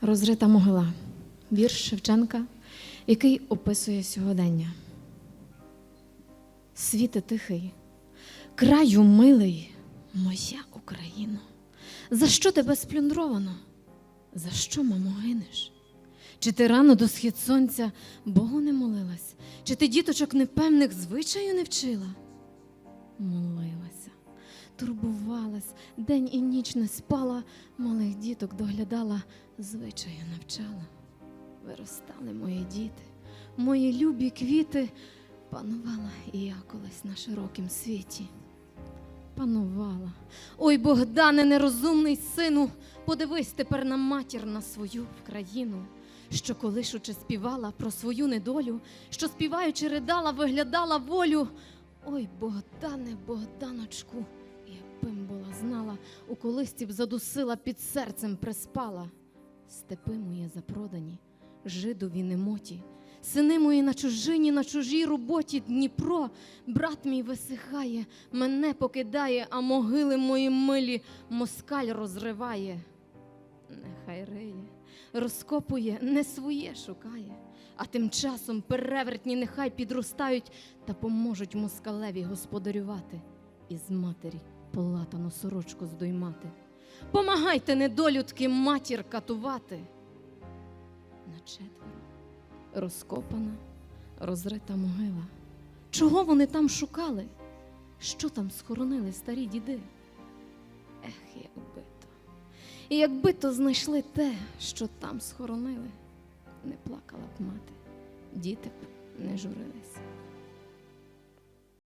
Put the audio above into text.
Розрита могила. Вірш Шевченка, який описує сьогодення. Світе тихий, краю милий, моя Україно. За що тебе сплюндровано? За що, мамо, гинеш? Чи ти рано до схід сонця Богу не молилась? Чи ти діточок непевних звичаю не вчила? Молилася, турбувалась, день і ніч не спала, малих діток доглядала, звичаю навчала. Виростали мої діти, мої любі квіти, панувала і я колись на широкім світі. Панувала. Ой, Богдане, нерозумний сину, подивись тепер на матір на свою країну, що колишучи співала про свою недолю, що співаючи ридала, виглядала волю. Ой, Богдане, Богданочку, якби була знала, у колисці б задусила, під серцем приспала. Степи мої запродані, жидові немоті, сини мої на чужині, на чужій роботі Дніпро, брат мій висихає, мене покидає, а могили мої милі москаль розриває. Нехай риє, розкопує, не своє шукає, а тим часом перевертні нехай підростають та поможуть москалеві господарювати і з матері полатану сорочку здоймати. Помагайте, недолюдки, матір катувати. На четверо розкопана, розрита могила. Чого вони там шукали? Що там схоронили старі діди? Ех, якби то. Якби то знайшли те, що там схоронили, не плакала б мати, діти б не журились.